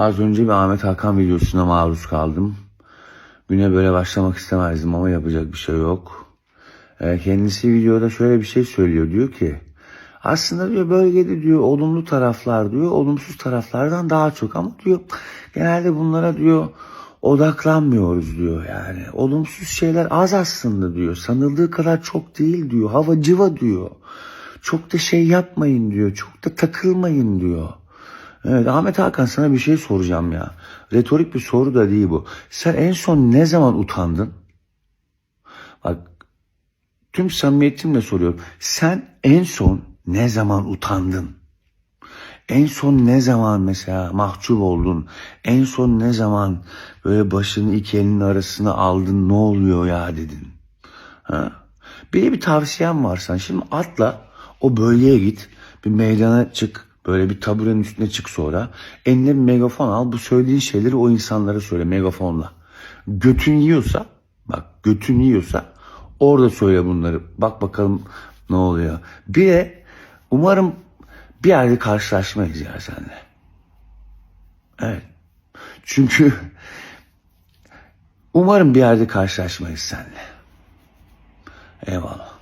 Az önce bir Ahmet Hakan videosuna maruz kaldım. Güne böyle başlamak istemezdim ama yapacak bir şey yok. Ee, kendisi videoda şöyle bir şey söylüyor. Diyor ki aslında diyor bölgede diyor olumlu taraflar diyor olumsuz taraflardan daha çok ama diyor genelde bunlara diyor odaklanmıyoruz diyor yani. Olumsuz şeyler az aslında diyor. Sanıldığı kadar çok değil diyor. Hava cıva diyor. Çok da şey yapmayın diyor. Çok da takılmayın diyor. Evet Ahmet Hakan sana bir şey soracağım ya. Retorik bir soru da değil bu. Sen en son ne zaman utandın? Bak tüm samimiyetimle soruyorum. Sen en son ne zaman utandın? En son ne zaman mesela mahcup oldun? En son ne zaman böyle başını iki elinin arasına aldın ne oluyor ya dedin? Ha? Bir bir tavsiyem var sana. Şimdi atla o bölgeye git. Bir meydana çık. Böyle bir taburenin üstüne çık sonra. Eline bir megafon al. Bu söylediğin şeyleri o insanlara söyle megafonla. Götün yiyorsa bak götün yiyorsa orada söyle bunları. Bak bakalım ne oluyor. Bir de umarım bir yerde karşılaşmayız ya seninle. Evet. Çünkü umarım bir yerde karşılaşmayız seninle. Eyvallah.